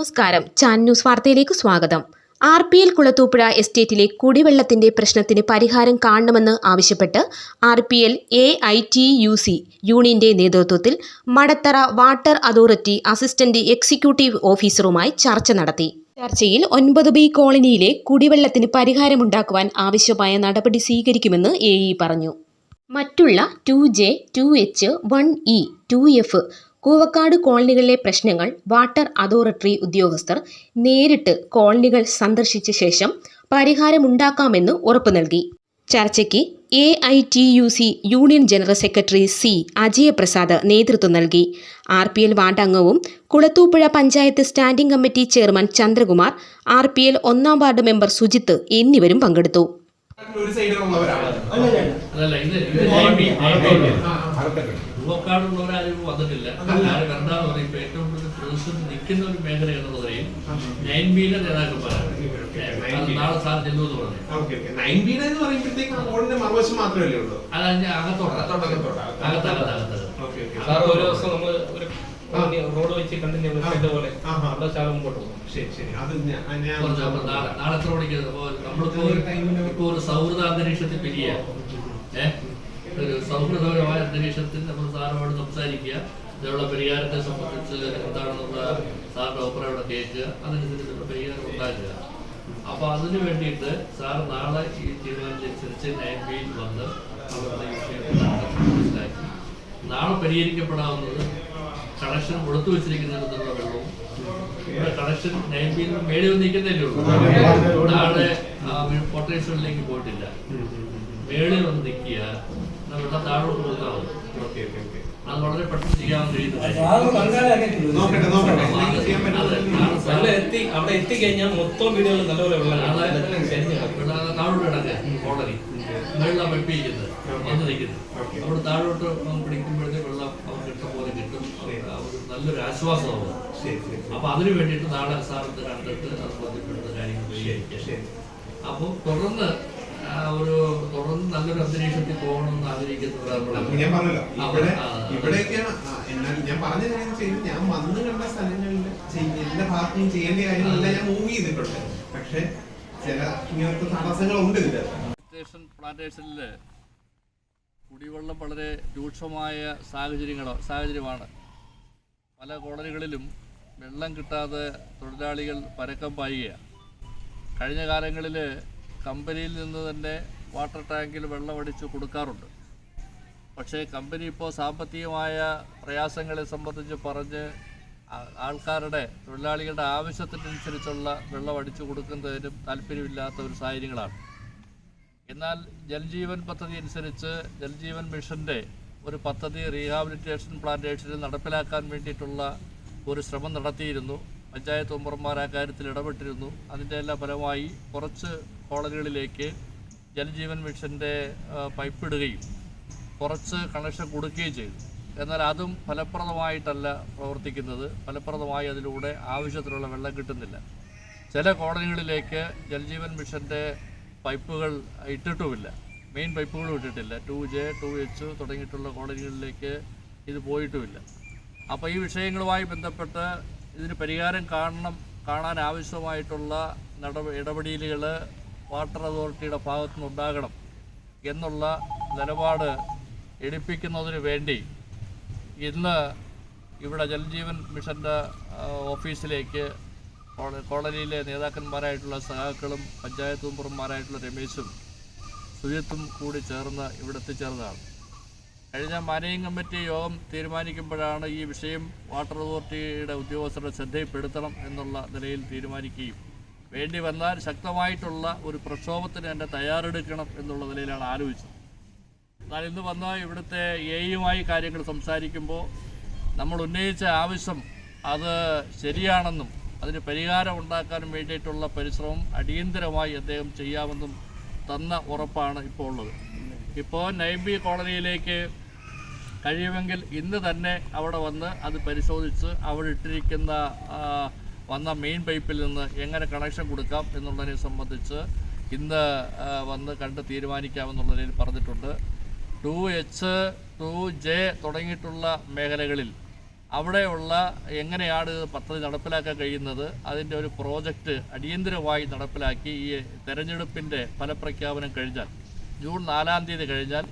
നമസ്കാരം. ചാൻ ന്യൂസ് വാർത്തയിലേക്ക് സ്വാഗതം. ആർ പി എൽ കുളത്തൂപ്പുഴ എസ്റ്റേറ്റിലെ കുടിവെള്ളത്തിന്റെ പ്രശ്നത്തിന് പരിഹാരം കാണണമെന്ന് ആവശ്യപ്പെട്ട് R P L A I T U C യൂണിയന്റെ നേതൃത്വത്തിൽ Madathara water authority assistant executive ഓഫീസറുമായി ചർച്ച നടത്തി. ചർച്ചയിൽ ഒൻപത് ബി കോളനിയിലെ കുടിവെള്ളത്തിന് പരിഹാരമുണ്ടാക്കുവാൻ ആവശ്യമായ നടപടി സ്വീകരിക്കുമെന്ന് എ ഇ പറഞ്ഞു. മറ്റുള്ള two J two H one E two F Koovakkad കോളനികളിലെ പ്രശ്നങ്ങൾ വാട്ടർ അതോറിറ്റി ഉദ്യോഗസ്ഥർ നേരിട്ട് കോളനികൾ സന്ദർശിച്ച ശേഷം പരിഹാരമുണ്ടാക്കാമെന്ന് ഉറപ്പു നൽകി. ചർച്ചയ്ക്ക് A I T U C union general secretary C Ajayaprasad നേതൃത്വം നൽകി. ആർ പി എൽ വാർഡ് അംഗവും Kulathupuzha panchayat standing committee chairman Chandrakumar R P L ഒന്നാം വാർഡ് മെമ്പർ സുജിത്ത് എന്നിവരും പങ്കെടുത്തു. ഒരു സൈഡിലുള്ളവരാണ്. യുവക്കാടുള്ളവരാരും വന്നിട്ടില്ല. ആര് കണ്ടാന്ന് പറയും ഇപ്പൊ ഏറ്റവും കൂടുതൽ പ്രതിസന്ധി നിൽക്കുന്ന ഒരു മേഖല എന്നുള്ളതിൽ നയൻ ബിയിലെ നേതാക്കന്മാരാണ്. നാളെ സാർ ചെല്ലു എന്ന് പറഞ്ഞു. നയൻ ബീഡ് എന്ന് പറയുമ്പോഴത്തേക്ക് റോഡിന്റെ മറുവശം മാത്രമല്ലേ ഉള്ളൂ? അത് അതിന്റെ അകത്തോട്ട്. അകത്തോട്ട്, അകത്തോട്ട്. അകത്തകത്ത് അകത്തകത്ത്. Okay okay. ഒരു ദിവസം നമ്മൾ ഒരു റോഡ് വെച്ച് കണ്ടിന്യൂ പോലെ ആ, ആ. അവിടെ ശാലം മുമ്പോട്ട് പോകും. ശരി ശരി. അത് നാളെ നാളെ എത്ര മണിക്ക് അപ്പൊ നമ്മളിപ്പോ ഒരു- ഇപ്പോ ഒരു സൗഹൃദ അന്തരീക്ഷത്തിൽ പിരിയ. ഒരു സൗഹൃദപരമായ അന്തരീക്ഷത്തിൽ നമ്മൾ സാറുമായിട്ട് സംസാരിക്കുക. ഇതിനുള്ള പരിഹാരത്തെ സംബന്ധിച്ച് എന്താണെന്നുള്ള സാറിന്റെ അഭിപ്രായം കേൾക്കുക. അതനുസരിച്ചുള്ള പരിഹാരം ഉണ്ടാക്കുക. അപ്പൊ അതിനു വേണ്ടിയിട്ട് സാർ നാളെ ഈ തീരുമാനത്തിനനുസരിച്ച് നയൻ ബിയിൽ വന്ന് അവരുടെ വിഷയം മനസ്സിലാക്കി. നാളെ പരിഹരിക്കപ്പെടാവുന്നത് കണക്ഷൻ കൊടുത്തു വെച്ചിരിക്കുന്നിടത്തുള്ള വെള്ളവും. ഇവിടെ കണക്ഷൻ നയൻ ബിയിൽ മേളിൽ വന്ന് നിൽക്കുന്നതല്ലേ ഉള്ളൂ. നാളെ പൊട്ടേഷനിലേക്ക് പോയിട്ടില്ല. മേളിൽ വന്ന് നിൽക്കുക വെള്ളം താഴോട്ട് ഓക്കെ അത് വളരെ പെട്ടെന്ന് ചെയ്യാൻ കഴിയുന്ന കാര്യം. നോക്കട്ടെ നോക്കട്ടെ. അപ്പൊ എന്തെങ്കിലും ചെയ്യാൻ അത് പറ്റുന്നത് നാളെ സാർ നല്ല എത്തി അവിടെ എത്തിക്കഴിഞ്ഞാൽ മൊത്തം വീടുകളിൽ നല്ലപോലെ വെള്ളം നാളെ കാണും. കരിഞ്ഞ് കിടക്കും. ഇവിടെ താഴോട്ട് കിടക്കുക കോളനി മേളിലാണ് വെപ്പിക്കുന്നത് വന്ന് നിൽക്കുന്നത്. അവിടെ താഴോട്ട് വന്ന് നല്ലൊരു ആശ്വാസമാണ്. അപ്പൊ അതിനു വേണ്ടിയിട്ട് നാളെ സാറിന്റെ കണ്ടിട്ട് അത് ബന്ധപ്പെടുന്ന കാര്യങ്ങൾ പരിഹരിക്കാം അപ്പോൾ തുടർന്ന് ഒരു തുടർന്ന് നല്ലൊരു അന്തരീക്ഷത്തിൽ പോകണമെന്ന് ആഗ്രഹിക്കുന്നവരാണ് അപ്പൊ ഞാൻ പറഞ്ഞല്ലോ ഇവിടെ. ഇവിടെയൊക്കെയാണ് ഞാൻ പറഞ്ഞ കാര്യം ചെയ്ത് ഞാൻ വന്ന് കണ്ട സ്ഥലങ്ങളിൽ ചെയ്യ- എല്ലാ ഭാഗത്തും ചെയ്യേണ്ട കാര്യങ്ങളെല്ലാം ഞാൻ മൂവ് ചെയ്തിട്ടുണ്ട്. പക്ഷെ ചില ഇങ്ങനത്തെ തടസ്സങ്ങളുണ്ട് ഇതിന്റെ സ്റ്റേഷൻ പ്ലാന്റേഷനിൽ കുടിവെള്ളം വളരെ രൂക്ഷമായ സാഹചര്യങ്ങളോ സാഹചര്യമാണ്. പല കോളനികളിലും വെള്ളം കിട്ടാതെ തൊഴിലാളികൾ പരക്കം പായുകയാണ് കഴിഞ്ഞ കാലങ്ങളിൽ കമ്പനിയിൽ നിന്ന് തന്നെ വാട്ടർ ടാങ്കിൽ വെള്ളം അടിച്ചു കൊടുക്കാറുണ്ട്. പക്ഷേ കമ്പനി ഇപ്പോൾ സാമ്പത്തികമായ പ്രയാസങ്ങളെ സംബന്ധിച്ച് പറഞ്ഞ് ആൾക്കാരുടെ തൊഴിലാളികളുടെ ആവശ്യത്തിനനുസരിച്ചുള്ള വെള്ളം അടിച്ചു കൊടുക്കുന്നതിനും താല്പര്യമില്ലാത്ത ഒരു സാഹചര്യങ്ങളാണ്. എന്നാൽ ജൽജീവൻ പദ്ധതി അനുസരിച്ച് ജൽജീവൻ മിഷന്റെ ഒരു പദ്ധതി റീഹാബിലിറ്റേഷൻ പ്ലാന്റേഷനിൽ നടപ്പിലാക്കാൻ വേണ്ടിയിട്ടുള്ള ഒരു ശ്രമം നടത്തിയിരുന്നു. പഞ്ചായത്ത് മെമ്പർമാർ ആ കാര്യത്തിൽ ഇടപെട്ടിരുന്നു. അതിന്റെ എല്ലാം ഫലമായി കുറച്ച് കോളനികളിലേക്ക് ജലജീവൻ മിഷന്റെ പൈപ്പ് ഇടുകയും കുറച്ച് കണക്ഷൻ കൊടുക്കുകയും ചെയ്തു. എന്നാൽ അതും ഫലപ്രദമായിട്ടല്ല പ്രവർത്തിക്കുന്നത്. ഫലപ്രദമായി അതിലൂടെ ആവശ്യത്തിനുള്ള വെള്ളം കിട്ടുന്നില്ല. ചില കോളനികളിലേക്ക് ജലജീവൻ മിഷന്റെ പൈപ്പുകൾ ഇട്ടിട്ടുമില്ല. മെയിൻ പൈപ്പുകൾ വിട്ടിട്ടില്ല. ടു ജെ ടു എച്ച് തുടങ്ങിയിട്ടുള്ള കോളനികളിലേക്ക് ഇത് പോയിട്ടുമില്ല. അപ്പോൾ ഈ വിഷയങ്ങളുമായി ബന്ധപ്പെട്ട് ഇതിന് പരിഹാരം കാണണം കാണാൻ ആവശ്യമായിട്ടുള്ള നട ഇടപെടലുകൾ വാട്ടർ അതോറിറ്റിയുടെ ഭാഗത്തു നിന്നുണ്ടാകണം എന്നുള്ള നിലപാട് എടുപ്പിക്കുന്നതിന് വേണ്ടി ഇന്ന് ഇവിടെ ജലജീവൻ മിഷന്റെ ഓഫീസിലേക്ക് കോള- കോളനിയിലെ നേതാക്കന്മാരായിട്ടുള്ള സഹാക്കളും പഞ്ചായത്ത് മെമ്പർമാരായിട്ടുള്ള രമേശും സുജിത്തും കൂടി ചേർന്ന് ഇവിടെ എത്തിച്ചേർന്നതാണ് കഴിഞ്ഞ മാനേജിംഗ് കമ്മിറ്റി യോഗം തീരുമാനിക്കുമ്പോഴാണ് ഈ വിഷയം വാട്ടർ അതോറിറ്റിയുടെ ഉദ്യോഗസ്ഥരുടെ ശ്രദ്ധയിൽപ്പെടുത്തണം എന്നുള്ള നിലയിൽ തീരുമാനിക്കുകയും വേണ്ടി വന്നാൽ ശക്തമായിട്ടുള്ള ഒരു പ്രക്ഷോഭത്തിന് തന്നെ തയ്യാറെടുക്കണം എന്നുള്ള നിലയിലാണ് ആലോചിച്ചത്. എന്നാൽ ഇന്ന് വന്ന ഇവിടുത്തെ എയുമായി കാര്യങ്ങൾ സംസാരിക്കുമ്പോൾ നമ്മൾ ഉന്നയിച്ച ആവശ്യം അത് ശരിയാണെന്നും അതിന് പരിഹാരം ഉണ്ടാക്കാൻ വേണ്ടിയിട്ടുള്ള പരിശ്രമം അടിയന്തരമായി അദ്ദേഹം ചെയ്യാമെന്നും തന്ന ഉറപ്പാണ് ഇപ്പോൾ ഉള്ളത്. ഇപ്പോൾ നൈബി കോളനിയിലേക്ക് കഴിയുമെങ്കിൽ ഇന്ന് തന്നെ അവിടെ വന്ന് അത് പരിശോധിച്ച് അവിടെ ഇട്ടിരിക്കുന്ന വന്ന മെയിൻ പൈപ്പിൽ നിന്ന് എങ്ങനെ കണക്ഷൻ കൊടുക്കാം എന്നുള്ളതിനെ സംബന്ധിച്ച് ഇന്ന് വന്ന് കണ്ട് തീരുമാനിക്കാമെന്നുള്ളതിൽ പറഞ്ഞിട്ടുണ്ട്. ടു എച്ച് ടു ജെ തുടങ്ങിയിട്ടുള്ള മേഖലകളിൽ അവിടെയുള്ള എങ്ങനെയാണ് പദ്ധതി നടപ്പിലാക്കാൻ കഴിയുന്നത്? അതിന്റെ ഒരു പ്രോജക്റ്റ് അടിയന്തരമായി നടപ്പിലാക്കി ഈ തെരഞ്ഞെടുപ്പിന്റെ ഫലപ്രഖ്യാപനം കഴിഞ്ഞാൽ ജൂൺ നാലാം തീയതി കഴിഞ്ഞാൽ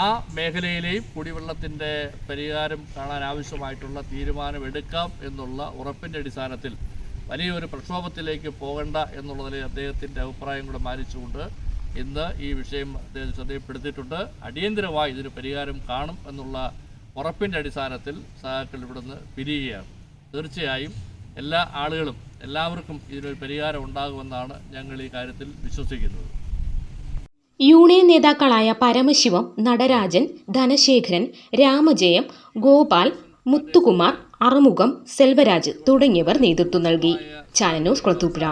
ആ മേഖലയിലെയും കുടിവെള്ളത്തിന്റെ പരിഹാരം കാണാൻ ആവശ്യമായിട്ടുള്ള തീരുമാനം എടുക്കാം എന്നുള്ള ഉറപ്പിന്റെ അടിസ്ഥാനത്തിൽ വലിയൊരു പ്രക്ഷോഭത്തിലേക്ക് പോകണ്ട എന്നുള്ളതിൽ അദ്ദേഹത്തിന്റെ അഭിപ്രായം കൂടെ മാനിച്ചുകൊണ്ട് ഇന്ന് ഈ വിഷയം അദ്ദേഹം ശ്രദ്ധയിൽപ്പെടുത്തിയിട്ടുണ്ട്. അടിയന്തരമായി ഇതിന് പരിഹാരം കാണും എന്നുള്ള ഉറപ്പിന്റെ അടിസ്ഥാനത്തിൽ സഹാക്കൾ ഇവിടുന്ന് പിരിയുകയാണ്. തീർച്ചയായും എല്ലാ ആളുകളും എല്ലാവർക്കും ഇതിനൊരു പരിഹാരം ഉണ്ടാകുമെന്നാണ് ഞങ്ങൾ ഈ കാര്യത്തിൽ വിശ്വസിക്കുന്നത്. യൂണിയൻ നേതാക്കളായ പരമശിവം നടരാജൻ ധനശേഖരൻ രാമജയം ഗോപാൽ മുത്തുകുമാർ അറുമുഖം സെൽവരാജ് തുടങ്ങിയവർ നേതൃത്വം നൽകി. Channel news Kulathupuzha.